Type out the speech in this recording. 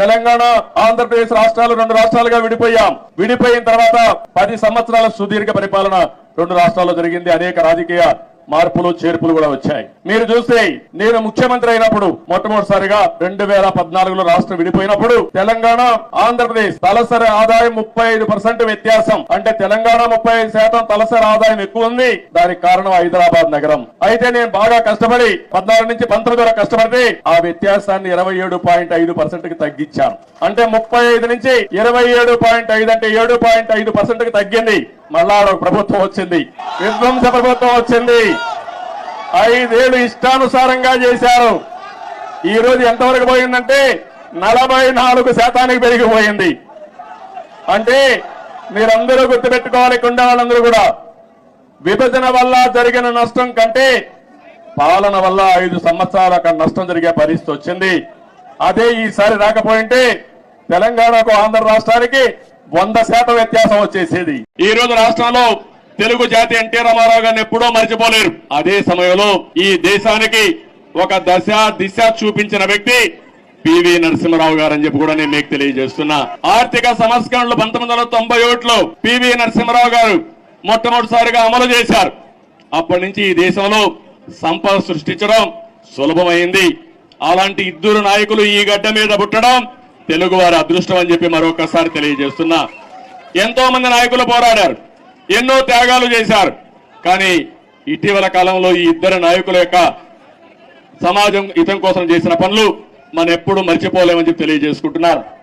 తెలంగాణ ఆంధ్రప్రదేశ్ రాష్ట్రాలు రెండు రాష్ట్రాలుగా విడిపోయాం. విడిపోయిన తర్వాత పది సంవత్సరాల సుదీర్ఘ పరిపాలన రెండు రాష్ట్రాల్లో జరిగింది. అనేక రాజకీయ మార్పులు చేర్పులు కూడా వచ్చాయి. మీరు చూస్తే నేను ముఖ్యమంత్రి అయినప్పుడు మొట్టమొదటిసారిగా రెండు వేల పద్నాలుగులో రాష్ట్రం విడిపోయినప్పుడు తెలంగాణ ఆంధ్రప్రదేశ్ తలసరి ఆదాయం ముప్పై ఐదు పర్సెంట్ వ్యత్యాసం. అంటే తెలంగాణ ముప్పై ఐదు శాతం తలసరి ఆదాయం ఎక్కువ ఉంది. దానికి కారణం హైదరాబాద్ నగరం. అయితే నేను బాగా కష్టపడి పద్నాలుగు నుంచి పంతొమ్మిది వరకు కష్టపడితే ఆ వ్యత్యాసాన్ని ఇరవై ఏడు పాయింట్ ఐదు పర్సెంట్కి తగ్గించాను. అంటే ముప్పై ఐదు నుంచి ఇరవై ఏడు పాయింట్ ఐదు అంటే ఏడు పాయింట్ ఐదు పర్సెంట్కి తగ్గింది. మళ్ళా ఒక ప్రభుత్వం వచ్చింది. విధ్వంస ప్రభుత్వం వచ్చింది. ఐదేళ్ళు ఇష్టానుసారంగా చేశారు. ఈ రోజు ఎంతవరకు పోయిందంటే నలభై నాలుగు శాతానికి పెరిగిపోయింది. అంటే మీరందరూ గుర్తుపెట్టుకోవాలి కుండా వాళ్ళందరూ కూడా. విభజన వల్ల జరిగిన నష్టం కంటే పాలన వల్ల ఐదు సంవత్సరాల కన్నా నష్టం జరిగే పరిస్థితి వచ్చింది. అదే ఈసారి రాకపోయింటే తెలంగాణకు ఆంధ్ర రాష్ట్రానికి వంద శాతం వ్యత్యాసం వచ్చేసేది. ఈ రోజు రాష్ట్రంలో తెలుగు జాతి ఎన్టీ రామారావు గారిని ఎప్పుడో మర్చిపోలేరు. అదే సమయంలో ఈ దేశానికి ఒక దశ దిశ చూపించిన వ్యక్తి పివి నరసింహరావు గారు అని చెప్పి కూడా నేను మీకు తెలియజేస్తున్నా. ఆర్థిక సంస్కరణలు పంతొమ్మిది వందల తొంభై ఒకటిలో పివి నరసింహరావు గారు మొట్టమొదటిసారిగా అమలు చేశారు. అప్పటి నుంచి ఈ దేశంలో సంపద సృష్టించడం సులభమైంది. అలాంటి ఇద్దరు నాయకులు ఈ గడ్డ మీద పుట్టడం తెలుగు వారి అదృష్టం అని చెప్పి మరొకసారి తెలియజేస్తున్నా. ఎంతో మంది నాయకులు పోరాడారు. ఎన్నో త్యాగాలు చేశారు. కానీ ఇటీవల కాలంలో ఈ ఇద్దరు నాయకుల యొక్క సమాజం హితం కోసం చేసిన పనులు మనం ఎప్పుడు మర్చిపోలేమని చెప్పి తెలియజేసుకుంటున్నారు.